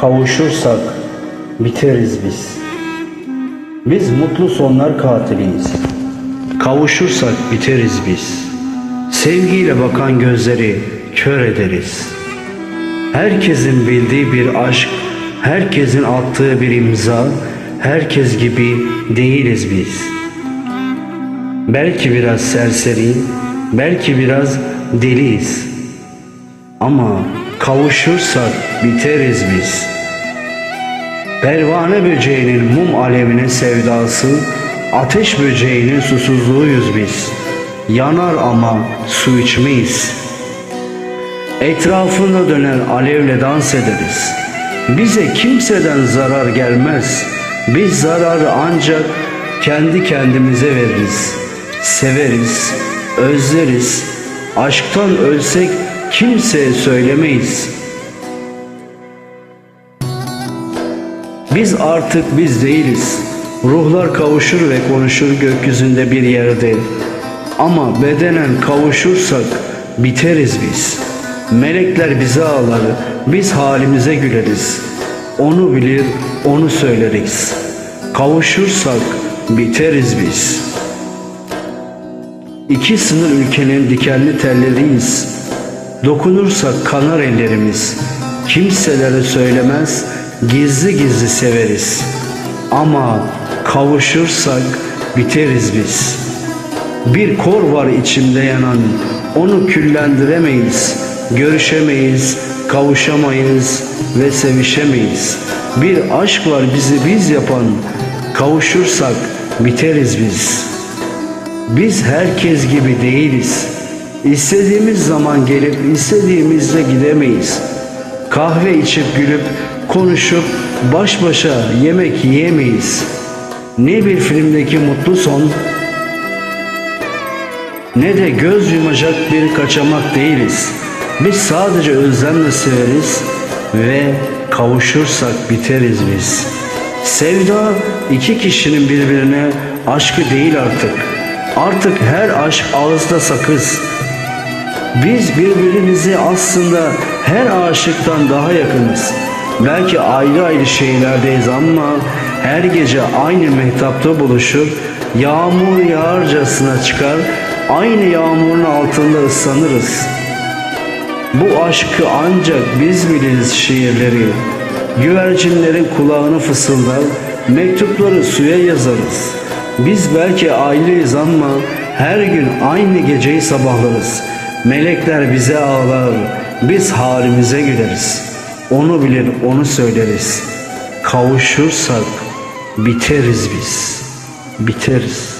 Kavuşursak biteriz biz. Biz mutlu sonlar katiliyiz. Kavuşursak biteriz biz. Sevgiyle bakan gözleri kör ederiz. Herkesin bildiği bir aşk, herkesin attığı bir imza, herkes gibi değiliz biz. Belki biraz serseri, belki biraz deliyiz. Ama kavuşursak biteriz biz. Pervane böceğinin mum alevine sevdası, ateş böceğinin susuzluğuyuz biz. Yanar ama su içmeyiz. Etrafında dönen alevle dans ederiz. Bize kimseden zarar gelmez. Biz zararı ancak kendi kendimize veririz. Severiz, özleriz. Aşktan ölsek kimseye söylemeyiz. Biz artık biz değiliz. Ruhlar kavuşur ve konuşur gökyüzünde bir yerde. Ama bedenen kavuşursak biteriz biz. Melekler bize ağlar, biz halimize güleriz. Onu bilir, onu söyleriz. Kavuşursak biteriz biz. İki sınır ülkenin dikenli telleriyiz. Dokunursak kanar ellerimiz. Kimselere söylemez, gizli gizli severiz. Ama kavuşursak biteriz biz. Bir kor var içimde yanan, onu küllendiremeyiz. Görüşemeyiz, kavuşamayız ve sevişemeyiz. Bir aşk var bizi biz yapan, kavuşursak biteriz biz. Biz herkes gibi değiliz. İstediğimiz zaman gelip istediğimizde gidemeyiz. Kahve içip gülüp konuşup baş başa yemek yiyemeyiz. Ne bir filmdeki mutlu son ne de göz yumacak bir kaçamak değiliz. Biz sadece özlemle severiz ve kavuşursak biteriz biz. Sevda iki kişinin birbirine aşkı değil artık. Artık her aşk ağızda sakız. Biz birbirimizi aslında her aşıktan daha yakınız. Belki ayrı ayrı şeylerdeyiz ama her gece aynı mehtapta buluşur, yağmur yağarcasına çıkar, aynı yağmurun altında ıslanırız. Bu aşkı ancak biz biliriz şiirleri. Güvercinlerin kulağını fısıldar, mektupları suya yazarız. Biz belki ayrıyız ama her gün aynı geceyi sabahlarız. Melekler bize ağlar, biz halimize güleriz. Onu bilir, onu söyleriz. Kavuşursak biteriz biz, biteriz.